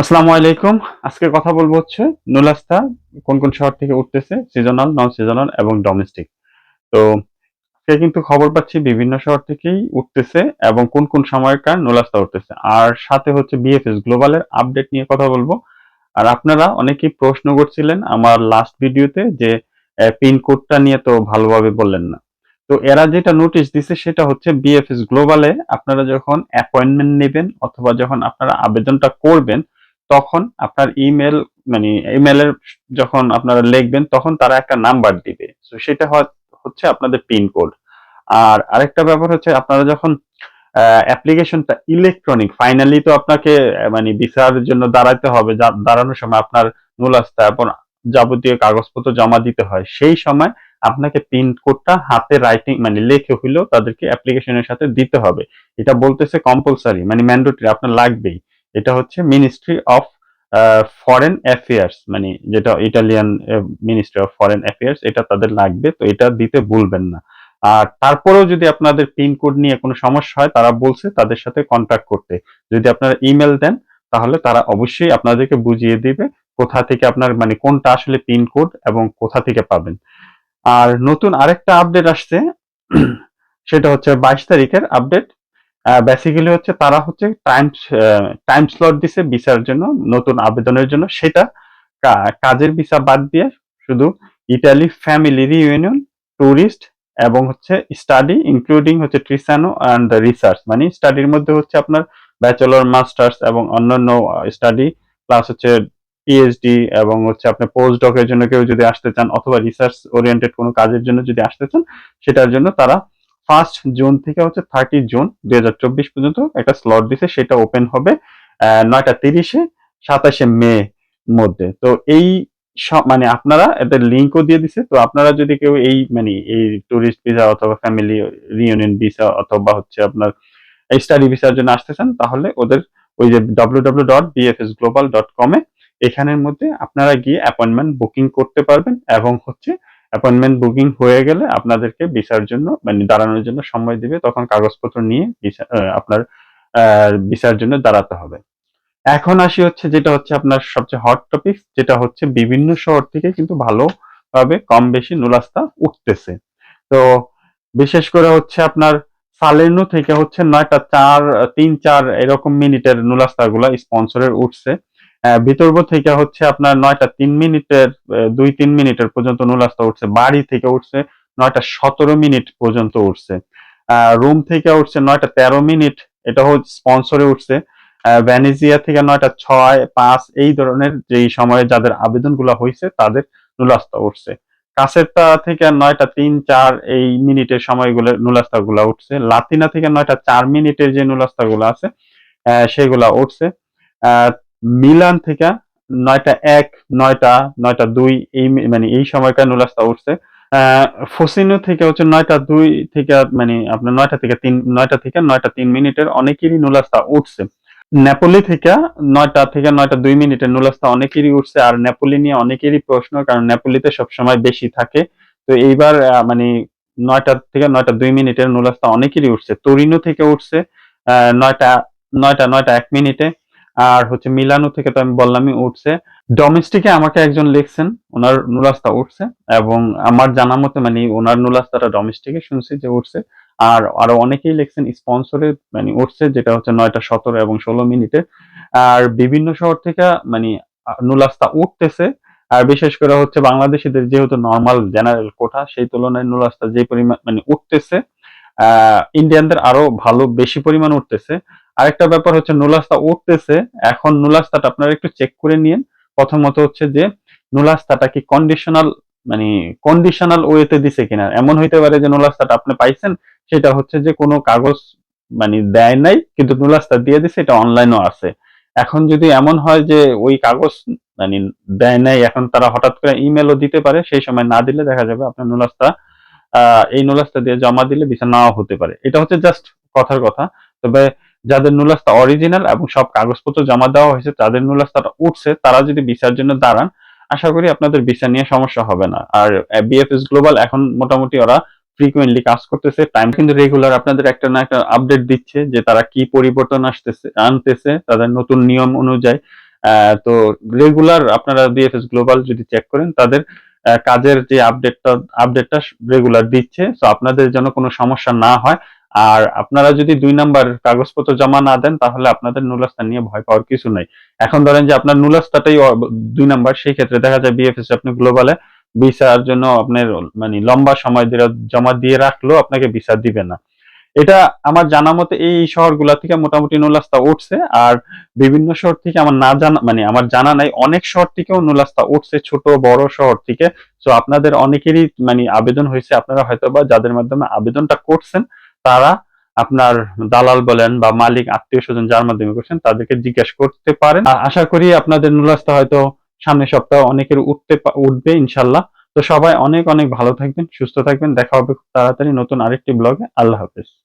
আসসালামু আলাইকুম। আজকে কথা বলব হচ্ছে নুলাস্তা কোন কোন শহর থেকে উঠতেছে সিজনাল নন সিজনাল এবং ডোমেস্টিক তো সে কিন্তু খবর পাচ্ছি বিভিন্ন শহর থেকেই উঠতেছে এবং কোন কোন সময়কার নুলাস্তা উঠতেছে। আর সাথে হচ্ছে বিএফএস গ্লোবালের আপডেট নিয়ে কথা বলব। আর আপনারা অনেকেই প্রশ্ন করছিলেন আমার লাস্ট ভিডিওতে যে পিন কোডটা নিয়ে তো ভালোভাবে বললেন না। তো এরা যেটা নোটিশ দিছে সেটা হচ্ছে বিএফএস গ্লোবালে আপনারা যখন অ্যাপয়েন্টমেন্ট নেবেন অথবা যখন আপনারা আবেদনটা করবেন তখন আপনার ইমেল মানে ইমেলের যখন আপনারা লিখবেন, তখন তারা একটা নাম্বার দিবে। তো সেটা হচ্ছে আপনাদের পিন কোড আর আরেকটা ব্যাপার হচ্ছে, আপনারা যখন অ্যাপ্লিকেশনটা ইলেকট্রনিক ফাইনালি তো আপনাকে মানে ভিসার জন্য দাঁড়াতে হবে। দাঁড়ানোর সময় আপনার নুলাস্তা এবং যাবতীয় কাগজপত্র জমা দিতে হয়। সেই সময় আপনাকে পিন কোডটা হাতে রাইটিং মানে লিখে হইলেও তাদেরকে অ্যাপ্লিকেশনের সাথে দিতে হবে। এটা বলতেছে কম্পালসারি মানে ম্যান্ডেটরি আপনার লাগবেই। এটা হচ্ছে মিনিস্ট্রি অফ ফরেন অ্যাফেয়ার্স মানে যেটা Italian ministry of foreign affairs এটা তাদের লাগবে, তো এটা দিতে ভুলবেন না। আর তারপরেও যদি আপনাদের পিন কোড নিয়ে কোনো সমস্যা হয়, তারা বলছে তাদের সাথে কন্ট্যাক্ট করতে। যদি আপনারা ইমেল দেন, তাহলে তারা অবশ্যই আপনাদেরকে বুঝিয়ে দিবে কোথা থেকে আপনার মানে কোনটা আসলে পিন কোড এবং কোথা থেকে পাবেন। আর নতুন আরেকটা আপডেট আসছে, সেটা হচ্ছে বাইশ তারিখের আপডেট বেসিক্যালি হচ্ছে তারা হচ্ছে টাইম টাইম স্লট দিছে ভিসার জন্য, নতুন আবেদনের জন্য। সেটা কাজের ভিসা বাদ দিয়ে শুধু ইটালি ফ্যামিলি রিউনিয়ন ট্যুরিস্ট এবং হচ্ছে স্টাডি ইনক্লুডিং হচ্ছে ট্রিসানো অ্যান্ড রিসার্চ মানে স্টাডির মধ্যে হচ্ছে আপনার ব্যাচেলর মাস্টার্স এবং অন্যান্য স্টাডি প্লাস হচ্ছে পিএইচডি এবং হচ্ছে আপনি পোস্ট ডকের জন্য কেউ যদি আসতে চান অথবা রিসার্চ ওরিয়েন্টেড কোনো কাজের জন্য যদি আসতে চান, সেটার জন্য তারা ফার্স্ট জুন থেকে হচ্ছে থার্টি জুন দুই হাজার চব্বিশ পর্যন্ত একটা স্লট দিছে, সেটা ওপেন হবে নয়টা তিরিশে, সাতাশে মে মধ্যে। তো এই স- মানে আপনারা এদের লিঙ্কও দিয়ে দিছে, তো আপনারা যদি কেউ এই মানে এই ট্যুরিস্ট ভিসা অথবা ফ্যামিলি রিউনিয়ন ভিসা অথবা হচ্ছে আপনার স্টাডি ভিসার জন্য আসতে চান, তাহলে ওদের ওই যে W W dot BFS global dot কমে এখানের মধ্যে আপনারা গিয়ে অ্যাপয়েন্টমেন্ট বুকিং করতে পারবেন এবং হচ্ছে অ্যাপয়েন্টমেন্ট বুকিং হয়ে গেলে আপনাদেরকে ভিসার জন্য মানে দাঁড়ানোর জন্য সময় দিবে। তখন কাগজপত্র নিয়ে আপনার ভিসার জন্য দাঁড়াতে হবে। এখন আসি হচ্ছে যেটা হচ্ছে আপনার সবচেয়ে হট টপিক যেটা হচ্ছে বিভিন্ন শহর থেকে কিন্তু ভালোভাবে কম বেশি নুলাস্তা উঠতেছে। তো বিশেষ করে হচ্ছে আপনার সালের্নো থেকে হচ্ছে নয়টা চার, তিন, চার এরকম মিনিটের নুলাস্তা গুলা স্পন্সরের উঠছে। বিতর্ক থেকে হচ্ছে আপনার নয়টা তিন মিনিটের দুই তিন মিনিটের পর্যন্ত নুলাস্তা উঠছে, বাড়ি থেকে উঠছে নয়টা সতেরো মিনিট পর্যন্ত উঠছে। রুম থেকে উঠছে নয়টা তেরো মিনিট, এটা হচ্ছে স্পন্সরে উঠছে। ভ্যানেজিয়া থেকে নয়টা ছয়, পাঁচ, এই ধরনের যেই সময়ে যাদের আবেদনগুলো হয়েছে তাদের নুলাস্তা উঠছে। কাছেরটা থেকে নয়টা তিন, চার, এই মিনিটের সময়গুলো নুলাস্তা গুলা উঠছে। লাতিনা থেকে নয়টা চার মিনিটের যে নুলাস্তা গুলো আছে সেগুলা উঠছে। মিলান থেকে নয়টা এক, নয়টা নয়টা দুই, এই মানে এই সময়কার নুলাস্তা উঠছে। ফসিনো থেকে হচ্ছে নয়টা দুই থেকে মানে আপনার নয়টা থেকে তিন, নয়টা থেকে নয়টা তিন মিনিটের অনেকেরই নুলাস্তা উঠছে। নেপোলি থেকে নয়টা থেকে নয়টা দুই মিনিটের নুলাস্তা অনেকেরই উঠছে, আর নেপোলি নিয়ে অনেকেরই প্রশ্ন, কারণ নেপোলিতে সবসময় বেশি থাকে। তো এইবার মানে নয়টা থেকে নয়টা দুই মিনিটের নুলাস্তা অনেকেরই উঠছে। তোরিনো থেকে উঠছে নয়টা নয়টা নয়টা এক মিনিটে। আর হচ্ছে মিলানো থেকে তো আমি বললামই উঠছে। ডোমেস্টিকে আমাকে একজন লিখছেন, ওনার নুলাস্তা উঠছে এবং আমার জানা মতে মানে ওনার নুলাস্তাটা ডোমেস্টিকে শুনছি যে উঠছে। আর আরও অনেকেই লিখছেন স্পন্সরে মানে উঠছে, যেটা হচ্ছে নয়টা সতেরো এবং ষোলো মিনিটে। আর বিভিন্ন শহর থেকে মানে নুলাস্তা উঠতেছে। আর বিশেষ করে হচ্ছে বাংলাদেশিদের যেহেতু নর্মাল জেনারেল কোঠা সেই তুলনায় নুলাস্তা যে পরিমাণ মানে উঠতেছে, আহ ইন্ডিয়ানদের আরও ভালো, বেশি পরিমাণ উঠতেছে। আরেকটা ব্যাপার হচ্ছে নুলাস্তা উঠতেছে। এখন নুলাস্তাটা আপনারা একটু চেক করে নিন প্রথমত হচ্ছে যে, নুলাস্তাটা কি কন্ডিশনাল মানে কন্ডিশনাল ওয়েতে দিছে কিনা। এমন হইতে পারে যে নুলাস্তাটা আপনি পাইছেন, সেটা হচ্ছে যে কোনো কাগজ মানে দেয় নাই, কিন্তু নুলাস্তা দিয়ে দিছে, এটা অনলাইনও আছে। এখন যদি এমন হয় যে ওই কাগজ মানে দেয় নাই, এখন তারা হঠাৎ করে ইমেলও দিতে পারে, সেই সময় না দিলে দেখা যাবে আপনার নুলাস্তা এই নুলাস্তা দিয়ে জমা দিলে ভিসা নাও হতে পারে। এটা হচ্ছে জাস্ট কথার কথা। তবে যাদের নুলাস্তা অরিজিনাল এবং সব কাগজপত্র জমা দেওয়া হয়েছে, তাদের নুলাস্তাটা উঠছে, তারা যদি ভিসার জন্য দাঁড়ান, আশা করি আপনাদের ভিসা নিয়ে সমস্যা হবে না। আর বিএফএস গ্লোবাল এখন মোটামুটি ওরা ফ্রিকুয়েন্টলি কাজ করতেছে টাইম কিন্তু রেগুলার আপনাদের একটা না একটা আপডেট দিচ্ছে যে তারা কি পরিবর্তন আসতেছে, আনতেছে, তাদের নতুন নিয়ম অনুযায়ী। তো রেগুলার আপনারা বিএফএস গ্লোবাল যদি চেক করেন, তাদের কাজের যে আপডেটটা আপডেটটা রেগুলার দিচ্ছে। তো আপনাদের যেন কোনো সমস্যা না হয় আর আপনারা যদি দুই নাম্বার কাগজপত্র জমা না দেন, তাহলে আপনাদের নুলাস্তা নিয়ে ভয় পাওয়ার কিছু নাই। এখন ধরেন যে আপনার নুলাস্তাটাই দুই নাম্বার, সেই ক্ষেত্রে দেখা যায় বিএফএস আপনি গ্লোবালে ভিসার জন্য আপনার মানে লম্বা সময় ধরে জমা দিয়ে রাখলেও আপনাকে ভিসা দিবে না। এটা আমার জানা মতে এই শহরগুলা থেকে মোটামুটি নুলাস্তা উঠছে, আর বিভিন্ন শহর থেকে আমার না জানা মানে আমার জানা নাই, অনেক শহর থেকেও নুলাস্তা উঠছে, ছোট, বড় শহর থেকে। তো আপনাদের অনেকেরই মানে আবেদন হয়েছে, আপনারা হয়তো বা যাদের মাধ্যমে আবেদনটা করছেন তারা আপনার দালাল বলেন বা মালিক, আত্মীয় স্বজন যার মাধ্যমে করছেন, তাদেরকে জিজ্ঞাসা করতে পারেন। আশা করি আপনাদের নুলাস্তা হয়তো সামনের সপ্তাহে অনেকের উঠতে উঠবে ইনশাল্লাহ। তো সবাই অনেক অনেক ভালো থাকবেন, সুস্থ থাকবেন। দেখা হবে খুব তাড়াতাড়ি নতুন আরেকটি ব্লগে। আল্লাহ হাফেজ।